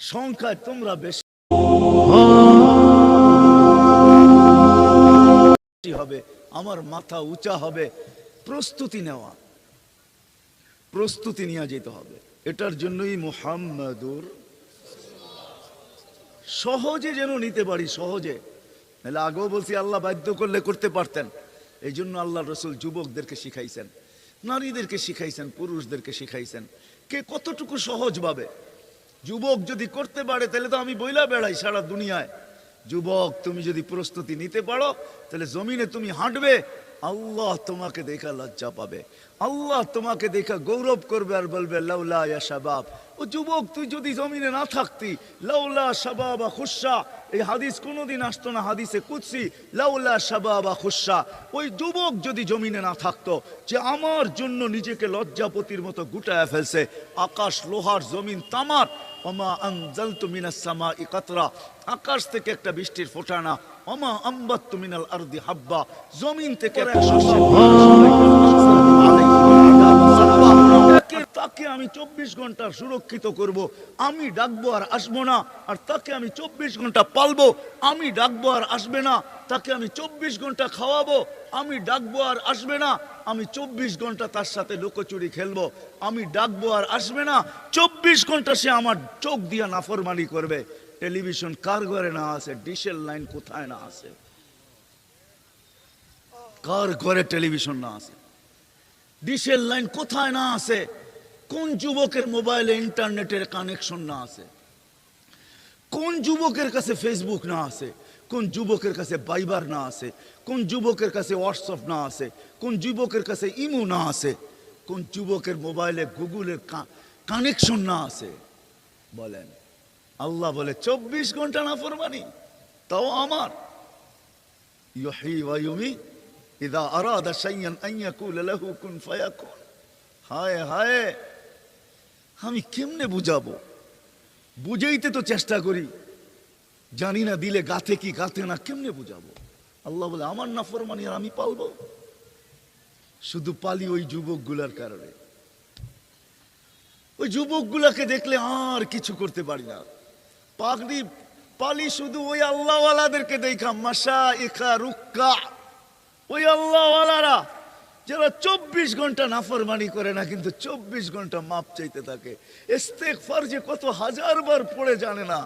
সংখ্যায় তোমরা বেশি হবে, আমার মাথা উঁচা হবে, প্রস্তুতি নেওয়া, প্রস্তুতি নিয়ে যেতে হবে। এটার জন্যই মুহাম্মাদুর সহজে যেন নিতে পারি, সহজে। নাহলে আগেও বলছি, আল্লাহ বাধ্য করলে করতে পারতেন। এই জন্য আল্লাহ রসুল যুবকদেরকে শিখাইছেন, নারীদেরকে শিখাইছেন, পুরুষদেরকে শিখাইছেন। কে কতটুকু সহজভাবে যুবক যদি করতে পারে, তাহলে তো আমি বইলা বেড়াই সারা দুনিয়ায়। যুবক, তুমি যদি প্রস্তুতি নিতে পারো, তাহলে জমিনে তুমি হাঁটবে, আল্লাহ তোমাকে দেখা লজ্জা পাবে। আল্লাহ তোমাকে দেখা গৌরব করবে আর বলবে, লাউলা ইয়া শাবাব ও যুবক, তুই যদি জমিনে না থাকতি, লাউলা শাবাবা খুশা। এই হাদিস কোনোদিন আসতো না, হাদিসে কুৎসি লাউলা শাবাবা খুশা। ওই যুবক যদি জমিনে না থাকতো, যে আমার জন্য নিজেকে লজ্জাপতির মতো গুটায় ফেলছে, আকাশ লোহার জমিন তামার, ওমা আনজালতু মিনাস সামাই কাতরা। আকাশ থেকে একটা বৃষ্টির ফোটানা অমা ওমা আম্বাত্তু মিনাল আরদি হাব্বা। জমিন থেকে একটা আমি চব্বিশ ঘণ্টা সুরক্ষিত করব। আমি ডাকবো আর আসব না, আর তাকে আমি চব্বিশ ঘণ্টা পালবো। আমি ডাকবো আর আসবে না, তাকে আমি চব্বিশ ঘণ্টা খাওয়াবো। আমি ডাকবো আর আসবে না, আমি চব্বিশ ঘণ্টা তার সাথে লুকোচুরি খেলব। আমি ডাকবো আর আসবে না, চব্বিশ ঘণ্টা সে আমার চোখ দিয়া নাফরমানি করবে। টেলিভিশন কার ঘরে না আছে? ডিশের লাইন কোথায় না আছে? কার ঘরে টেলিভিশন না আছে? ডিশের লাইন কোথায় না আছে? কোন যুবকের মোবাইলে ইন্টারনেটের কানেকশন না আছে? কোন যুবকের কাছে ফেসবুক না আছে? কোন যুবকের কাছে বাইবার না আছে? কোন যুবকের কাছে হোয়াটসঅ্যাপ না আছে? কোন যুবকের কাছে ইমো না আছে? কোন যুবকের মোবাইলে গুগলের কানেকশন না আছে? বলেন। আল্লাহ বলে, চব্বিশ ঘণ্টা না ফরমানি তাও আমার। ইউহি ওয়া ইউমি, ইদা আরাদা শাইয়ান আন ইয়াকুলা লাহু কুন হায় হায় আমি কেমনে বুঝাবো? বুঝাইতে তো চেষ্টা করি। জানি না দিলে গাতে কি গাতে না, কেমনে বুঝাবো? আল্লাহ বলে, আমার নাফরমানি আর আমি পালবো? শুধু পালি ওই যুবকগুলার কারণে। ওই যুবকগুলাকে দেখলে আর কিছু করতে পারি না। পাগড়ি পালি শুধু ওই আল্লাহওয়ালাদেরকে দেখা মাসা ইখা রুক্কা। ওই আল্লাহওয়ালারা যারা চব্বিশ ঘণ্টা নাফরমানি করে না, কিন্তু চব্বিশ ঘণ্টা মাপ চাইতে থাকে। ইস্তেকফার যে কত হাজার বার পড়ে জানে না।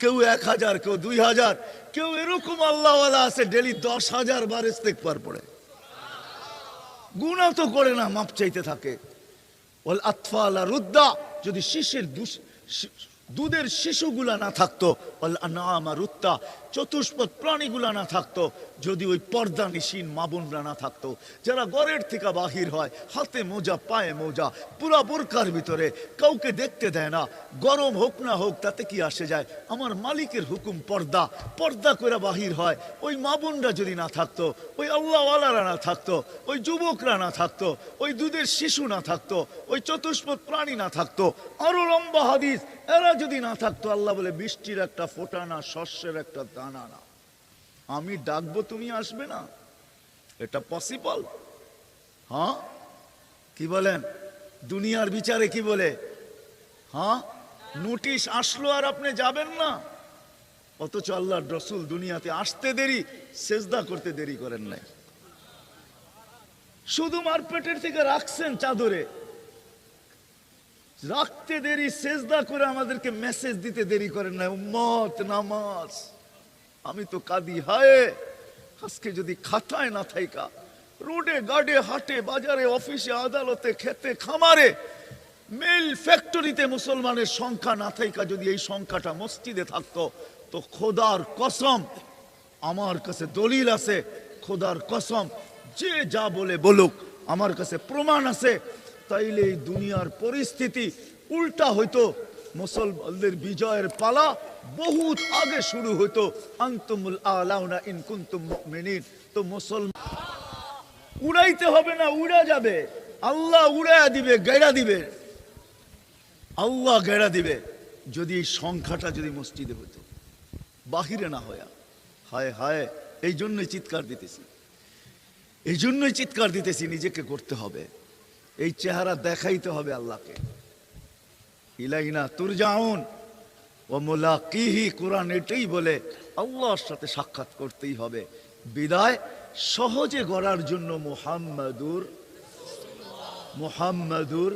কেউ এক হাজার, কেউ দুই হাজার, কেউ এরকম আল্লাহওয়ালা আছে, ডেলি দশ হাজার বার ইস্তেকফার পড়ে। গুণা তো করে না, মাপ চাইতে থাকে। ওল আতফালা রুদ্দা, যদি শিশের দুধের শিশুগুলা না থাকতো ওল আনামা রুত্তা চতুষ্পদ প্রাণীগুলা না থাকতো, যদি ওই পর্দা নিশীন মাবুনরা না থাকতো, যারা ঘরের থেকে বাহির হয়, হাতে মোজা, পায়ে মোজা, পুরা বোরকার ভিতরে, কাউকে দেখতে দেয় না, গরম হোক না হোক, তাতে কি আসে যায়? আমার মালিকের হুকুম পর্দা পর্দা করে বাহির হয়, ওই মাবুনরা যদি না থাকতো, ওই আল্লাহওয়ালারা না থাকতো, ওই যুবকরা না থাকতো, ওই দুধের শিশু না থাকতো, ওই চতুষ্পদ প্রাণী না থাকতো, আরও লম্বা হাদিস, এরা যদি না থাকতো, আল্লাহ বলে, বৃষ্টির একটা ফোঁটা না, শস্যের একটা দানা না আমি ডাকবো, তুমি আসবে না। এটা পসিবল হ্যাঁ? কি বলেন? দুনিয়ার বিচারে কি বলে? হ্যাঁ? নোটিশ আসলো আর আপনি যাবেন না। অথচ আল্লাহর রসুল দুনিয়াতে আসতে দেরি, সেজদা করতে দেরি করেন নাই। শুধু মারপেটের থেকে রাখছেন চাদরে। রাখতে দেরি, সেজদা করে আমাদেরকে মেসেজ দিতে দেরি করেন না উম্মত, নামাজ। আমি তো কাঁদি, হায়! আজকে যদি খাতায় না থাইকা, রোডে, গাড়ে, হাটে, বাজারে, অফিসে, আদালতে, খেতে, খামারে, মিল ফ্যাক্টরিতে মুসলমানের সংখ্যা না থাইকা যদি এই সংখ্যাটা মসজিদে থাকতো, তো খোদার কসম, আমার কাছে দলিল আছে, খোদার কসম, যে যা বলে বলুক, আমার কাছে প্রমাণ আছে, তাইলে এই দুনিয়ার পরিস্থিতি উল্টা হইতো। মুসলমানদের বিজয়ের পালা বহুত আগে শুরু হইতো। আন্তুমুল আলাউনা ইন কুনতুম মুমিনিন। তো মুসলমান উড়াইতে হবে না, উড়া যাবে। আল্লাহ উড়াইয়া দিবে, গেড়া দিবে। আল্লাহ গেড়া দিবে। যদি এই সংখ্যাটা যদি মসজিদে হতো বাহিরে না হয়া হায় হায়, এই জন্যই চিৎকার দিতেছি। এই জন্যই চিৎকার দিতেছি, নিজেকে করতে হবে। এই চেহারা দেখাইতে হবে আল্লাহকে। ইলাইনা তুর যাউন ও মোলাকিহি কোরআন এটাই বলে, আল্লাহর সাথে সাক্ষাৎ করতেই হবে। বিদায়, সহজে গড়ার জন্য মোহাম্মদুর মোহাম্মদুর